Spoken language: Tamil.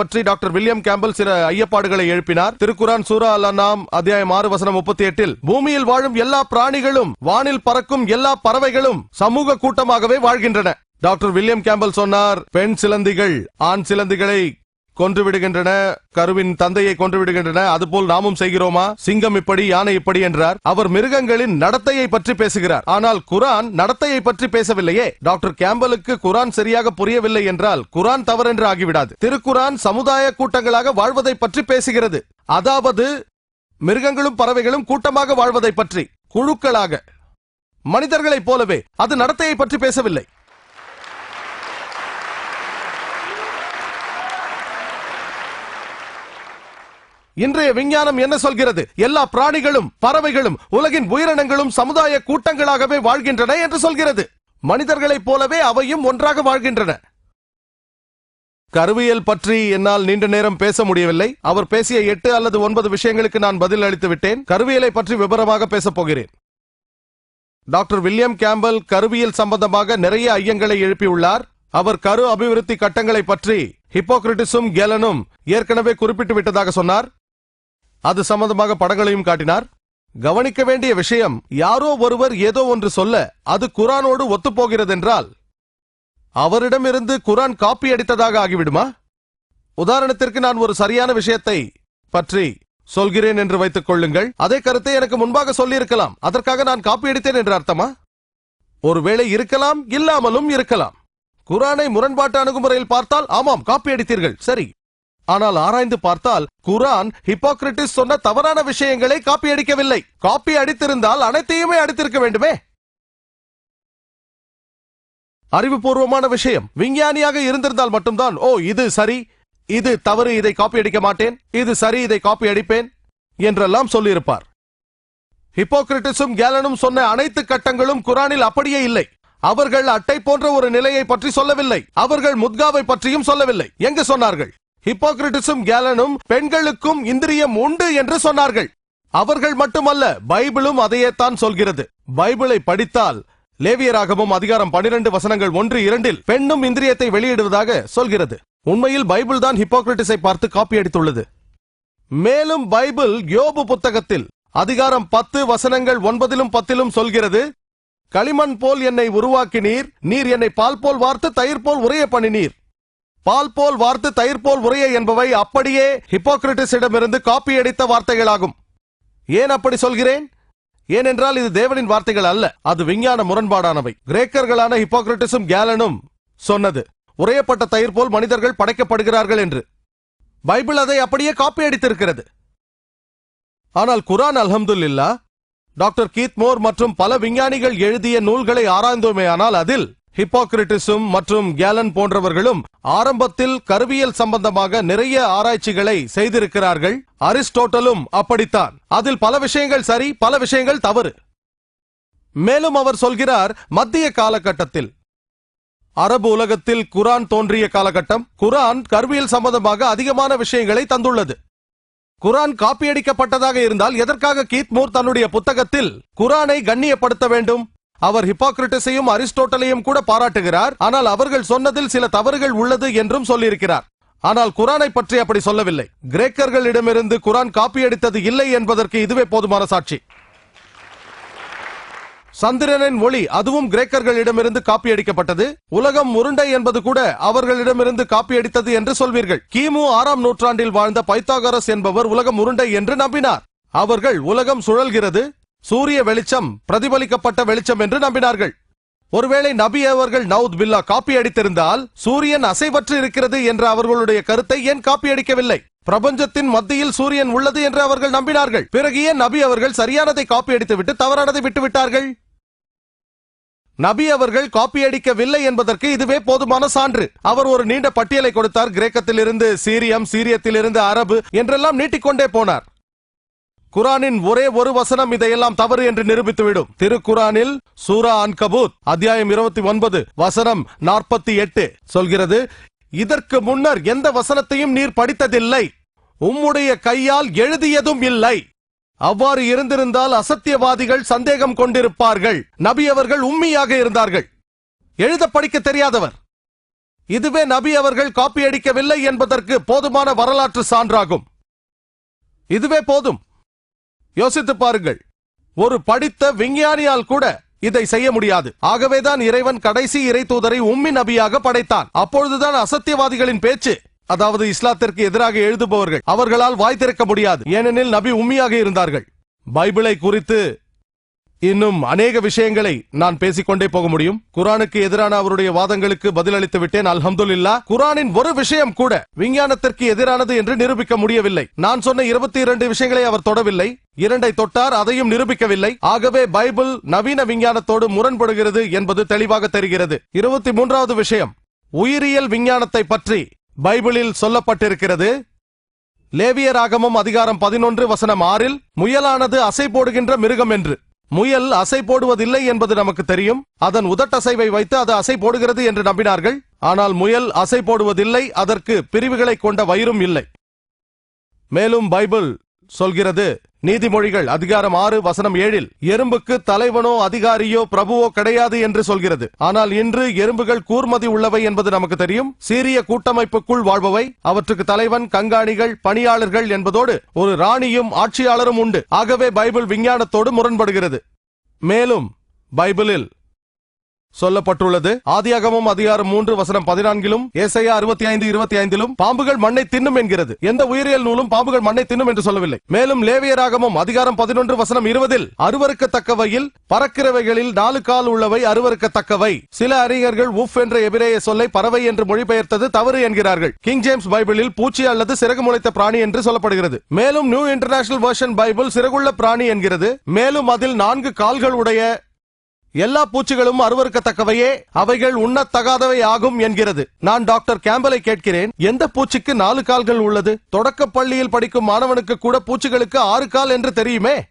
பற்றி டாக்டர் வில்லியம் கேம்பல் சில ஐயப்பாடுகளை எழுப்பினார். திருக்குரான் சூரா அல் அன்னாம் அத்தியாயம் ஆறு வசனம் முப்பத்தி எட்டில் பூமியில் வாழும் எல்லா பிராணிகளும் வானில் பறக்கும் எல்லா பறவைகளும் சமூக கூட்டமாகவே வாழ்கின்றன. டாக்டர் வில்லியம் கேம்பல் சொன்னார் பெண் சிலந்திகள் ஆண் சிலந்திகளை கொன்றுவிடுகின்றன கருவின் தந்தையை கொன்றுவிடுகின்றன அதுபோல் நாமும் செய்கிறோமா? சிங்கம் இப்படி யானை இப்படி என்றார். அவர் மிருகங்களின் நடத்தையை பற்றி பேசுகிறார். ஆனால் குரான் நடத்தையை பற்றி பேசவில்லையே. டாக்டர் கேம்பலுக்கு குரான் சரியாக புரியவில்லை என்றால் குரான் தவறென்று ஆகிவிடாது. திருக்குரான் சமுதாய கூட்டங்களாக வாழ்வதை பற்றி பேசுகிறது. அதாவது மிருகங்களும் பறவைகளும் கூட்டமாக வாழ்வதை பற்றி குழுக்களாக. மனிதர்களைப் போலவே அது நடத்தையை பற்றி பேசவில்லை. இன்றைய விஞ்ஞானம் என்ன சொல்கிறது? எல்லா பிராணிகளும் பறவைகளும் உலகின் உயிரினங்களும் சமுதாய கூட்டங்களாகவே வாழ்கின்றன என்று சொல்கிறது. மனிதர்களைப் போலவே அவையும் ஒன்றாக வாழ்கின்றன. கருவியல் பற்றி என்னால் நீண்ட நேரம் பேச முடியவில்லை. அவர் பேசிய எட்டு அல்லது ஒன்பது விஷயங்களுக்கு நான் பதில் அளித்து விட்டேன். கருவியலை பற்றி விவரமாக பேசப் போகிறேன். டாக்டர் வில்லியம் கேம்பல் கருவியல் சம்பந்தமாக நிறைய ஐயங்களை எழுப்பியுள்ளார். அவர் கரு அபிவிருத்தி கட்டங்களை பற்றி ஹிப்போக்ரட்டிஸும் கேலனும் ஏற்கனவே குறிப்பிட்டு விட்டதாக சொன்னார். அது சம்பந்தமாக படங்களையும் காட்டினார். கவனிக்க வேண்டிய விஷயம் யாரோ ஒருவர் ஏதோ ஒன்று சொல்ல அது குரானோடு ஒத்துப்போகிறதென்றால் அவரிடமிருந்து குரான் காப்பி அடித்ததாக ஆகிவிடுமா? உதாரணத்திற்கு நான் ஒரு சரியான விஷயத்தை பற்றி சொல்கிறேன் என்று வைத்துக் கொள்ளுங்கள். அதே கருத்தை எனக்கு முன்பாக சொல்லியிருக்கலாம். அதற்காக நான் காப்பி அடித்தேன் என்று அர்த்தமா? ஒருவேளை இருக்கலாம் இல்லாமலும் இருக்கலாம். குரானை முரண்பாட்டு அணுகுமுறையில் பார்த்தால் ஆமாம் காப்பி அடித்தீர்கள். சரி. ஆனால் ஆராய்ந்து பார்த்தால் குரான் ஹிப்போக்ரட்டிஸ் சொன்ன தவறான விஷயங்களை காப்பி அடிக்கவில்லை. காப்பி அடித்திருந்தால் அனைத்தையுமே அடித்திருக்க வேண்டுமே. அறிவுபூர்வமான விஷயம். விஞ்ஞானியாக இருந்திருந்தால் மட்டும்தான் ஓ இது சரி. இது தவறு. இதை காப்பி அடிக்க மாட்டேன். இது சரி. இதை காப்பி அடிப்பேன். என்றெல்லாம் சொல்லியிருப்பார். ஹிப்போக்ரட்டிஸும் கேலனும் சொன்ன அனைத்து கட்டங்களும் குரானில் அப்படியே இல்லை. அவர்கள் அட்டை போன்ற ஒரு நிலையை பற்றி சொல்லவில்லை. அவர்கள் முத்காவை பற்றியும் சொல்லவில்லை. எங்கு சொன்னார்கள்? ஹிப்போக்ரட்டிஸும் கேலனும் பெண்களுக்கும் இந்திரியம் உண்டு என்று சொன்னார்கள். அவர்கள் மட்டுமல்ல பைபிளும் அதையேத்தான் சொல்கிறது. பைபிளை படித்தால் லேவியராகவும் அதிகாரம் பனிரெண்டு வசனங்கள் ஒன்று இரண்டில் பெண்ணும் இந்திரியத்தை வெளியிடுவதாக சொல்கிறது. உண்மையில் பைபிள் தான் ஹிப்போக்ரட்டிஸை பார்த்து காப்பி அடித்துள்ளது. மேலும் பைபிள் யோபு புத்தகத்தில் அதிகாரம் பத்து வசனங்கள் ஒன்பதிலும் பத்திலும் சொல்கிறது களிமண் போல் என்னை உருவாக்கினீர் நீர் என்னை பால் போல் வார்த்து தயிர் போல் உரைய பண்ணினீர். பால் போல் வார்த்து தயிர் போல் உரைய என்பவை அப்படியே ஹிப்போக்ரட்டிஸிடமிருந்து காப்பி அடித்த வார்த்தைகளாகும். ஏன் அப்படி சொல்கிறேன்? ஏனென்றால் இது தேவனின் வார்த்தைகள் அல்ல அது விஞ்ஞான முரண்பாடானவை. கிரேக்கர்களான ஹிப்போக்ரட்டிஸும் கேலனும் சொன்னது உரையப்பட்ட தயிர் போல் மனிதர்கள் படைக்கப்படுகிறார்கள் என்று. பைபிள் அதை அப்படியே காப்பி அடித்திருக்கிறது. ஆனால் குரான் அல்ஹம்துலில்லா டாக்டர் கீத் மோர் மற்றும் பல விஞ்ஞானிகள் எழுதிய நூல்களை ஆராய்ந்தோமேயானால் அதில் ஹிப்போக்ரிட்டிஸும் மற்றும் கேலன் போன்றவர்களும் ஆரம்பத்தில் கருவியல் சம்பந்தமாக நிறைய ஆராய்ச்சிகளை செய்திருக்கிறார்கள். அரிஸ்டோட்டலும் அப்படித்தான். அதில் பல விஷயங்கள் சரி பல விஷயங்கள் தவறு. மேலும் அவர் சொல்கிறார் மத்திய காலகட்டத்தில். அரபு உலகத்தில் குரான் தோன்றிய காலகட்டம் குரான் கருவியல் சம்பந்தமாக அதிகமான விஷயங்களை தந்துள்ளது. குரான் காப்பியடிக்கப்பட்டதாக இருந்தால் எதற்காக கீத்மூர் தன்னுடைய புத்தகத்தில் குரானை கண்ணியப்படுத்த வேண்டும்? அவர் ஹிப்போக்ரட்டிஸையும் அரிஸ்டோட்டலையும் கூட பாராட்டுகிறார். ஆனால் அவர்கள் சொன்னதில் சில தவறுகள் உள்ளது என்றும் சொல்லியிருக்கிறார். ஆனால் குரானை பற்றி அப்படி சொல்லவில்லை. கிரேக்கர்களிடமிருந்து குரான் காப்பியடித்தது இல்லை என்பதற்கு இதுவே போதுமான சாட்சி. சந்திரனின் ஒளி அதுவும் கிரேக்கர்களிடமிருந்து காப்பி அடிக்கப்பட்டது. உலகம் உருண்டை என்பது கூட அவர்களிடமிருந்து காப்பி அடித்தது என்று சொல்வீர்கள். கிமு ஆறாம் நூற்றாண்டில் வாழ்ந்த பைத்தாகரஸ் என்பவர் உலகம் உருண்டை என்று நம்பினார். அவர்கள் உலகம் சுழல்கிறது. சூரிய வெளிச்சம் பிரதிபலிக்கப்பட்ட வெளிச்சம் என்று நம்பினார்கள். ஒருவேளை நபி அவர்கள் நவுத் பில்லா காப்பி அடித்திருந்தால் சூரியன் அசைவற்று இருக்கிறது என்ற அவர்களுடைய கருத்தை ஏன் காப்பி அடிக்கவில்லை? பிரபஞ்சத்தின் மத்தியில் சூரியன் உள்ளது என்று அவர்கள் நம்பினார்கள். பிறகு ஏன் நபி அவர்கள் சரியானதை காப்பி அடித்துவிட்டு தவறானதை விட்டுவிட்டார்கள்? நபி அவர்கள் காப்பி அடிக்கவில்லை என்பதற்கு இதுவே போதுமான சான்று. அவர் ஒரு நீண்ட பட்டியலை கொடுத்தார். கிரேக்கத்திலிருந்து சீரியம் சீரியத்திலிருந்து அரபு என்றெல்லாம் நீட்டிக்கொண்டே போனார். குரானின் ஒரே ஒரு வசனம் இதையெல்லாம் தவறு என்று நிரூபித்துவிடும். திருக்குரானில் சூரா அன்கபூத் அத்தியாயம் இருபத்தி ஒன்பது வசனம் நாற்பத்தி எட்டு சொல்கிறது இதற்கு முன்னர் எந்த வசனத்தையும் நீர் படித்ததில்லை. உம்முடைய கையால் எழுதியதும் இல்லை. அவ்வாறு இருந்திருந்தால் அசத்தியவாதிகள் சந்தேகம் கொண்டிருப்பார்கள். நபி அவர்கள் உண்மையாக இருந்தார்கள். எழுத படிக்க தெரியாதவர். இதுவே நபி அவர்கள் காப்பி அடிக்கவில்லை என்பதற்கு போதுமான வரலாற்று சான்றாகும். இதுவே போதும். யோசித்து பாருங்கள். ஒரு படித்த விஞ்ஞானியால் கூட இதை செய்ய முடியாது. ஆகவேதான் இறைவன் கடைசி இறை தூதரை உம்மி நபியாக படைத்தான். அப்பொழுதுதான் அசத்தியவாதிகளின் பேச்சு அதாவது இஸ்லாத்திற்கு எதிராக எழுதுபவர்கள் அவர்களால் வாய் திறக்க முடியாது. ஏனெனில் நபி உம்மியாக இருந்தார்கள். பைபிளை குறித்து இன்னும் அநேக விஷயங்களை நான் பேசிக்கொண்டே போக முடியும். குரானுக்கு எதிரான அவருடைய வாதங்களுக்கு பதிலளித்து விட்டேன் அல்ஹம்துலில்லா. குரானின் ஒரு விஷயம் கூட விஞ்ஞானத்திற்கு எதிரானது என்று நிரூபிக்க முடியவில்லை. நான் சொன்ன இருபத்தி இரண்டு விஷயங்களை அவர் தொடவில்லை. இரண்டை தொட்டார் அதையும் நிரூபிக்கவில்லை. ஆகவே பைபிள் நவீன விஞ்ஞானத்தோடு முரண்படுகிறது என்பது தெளிவாக தெரிகிறது. இருபத்தி மூன்றாவது விஷயம் உயிரியல் விஞ்ஞானத்தை பற்றி பைபிளில் சொல்லப்பட்டிருக்கிறது. லேவியராகமும் அதிகாரம் பதினொன்று வசனம் ஆறில் முயலானது அசை போடுகின்ற மிருகம் என்று. முயல் அசை போடுவதில்லை என்பது நமக்கு தெரியும். அதன் உதட்டசைவை வைத்து அது அசை போடுகிறது என்று நம்பினார்கள். ஆனால் முயல் அசை போடுவதில்லை அதற்கு பிரிவுகளை கொண்ட வயிறும் இல்லை. மேலும் பைபிள் சொல்கிறது. நீதிமொழிகள் அதிகாரம் ஆறு வசனம் ஏழில் எறும்புக்கு தலைவனோ அதிகாரியோ பிரபுவோ கிடையாது என்று சொல்கிறது. ஆனால் இன்று எறும்புகள் கூர்மதி உள்ளவை என்பது நமக்கு தெரியும். சீரிய கூட்டமைப்புக்குள் வாழ்பவை. அவற்றுக்கு தலைவன் கண்காணிகள் பணியாளர்கள் என்பதோடு ஒரு ராணியும் ஆட்சியாளரும் உண்டு. ஆகவே பைபிள் விஞ்ஞானத்தோடு முரண்படுகிறது. மேலும் பைபிளில் சொல்லப்பட்டுள்ளது. ஆதியாகமும் அதிகாரம் மூன்று வசனம் பதினான்கிலும் ஏசையா அறுபத்தி ஐந்து இருபத்தி ஐந்திலும் பாம்புகள் மண்ணை தின்னும் என்கிறது. எந்த உயிரியல் நூலும் பாம்புகள் மண்ணை தின்னும் என்று சொல்லவில்லை. மேலும் லேவியராகமும் அதிகாரம் பதினொன்று வசனம் இருபதில் அருவருக்கத்தக்கவையில் பறக்கிறவைகளில் நாலு கால் உள்ளவை அருவருக்கத்தக்கவை. சில அறிஞர்கள் உஃப் என்ற எபிரேய சொல்லை பறவை என்று மொழிபெயர்த்தது தவறு என்கிறார்கள். கிங் ஜேம்ஸ் பைபிளில் பூச்சி அல்லது சிறகு முளைத்த பிராணி என்று சொல்லப்படுகிறது. மேலும் நியூ இன்டர்நேஷனல் வேர்ஷன் பைபிள் சிறகுள்ள பிராணி என்கிறது. மேலும் அதில் நான்கு கால்கள் உடைய எல்லா பூச்சிகளும் அருவருக்கத்தக்கவையே அவைகள் உண்ணத்தகாதவை ஆகும் என்கிறது. நான் டாக்டர் கேம்பலை கேட்கிறேன். எந்த பூச்சிக்கு நாலு கால்கள் உள்ளது? தொடக்க பள்ளியில் படிக்கும் மாணவனுக்கு கூட பூச்சிகளுக்கு ஆறு கால் என்று தெரியுமே?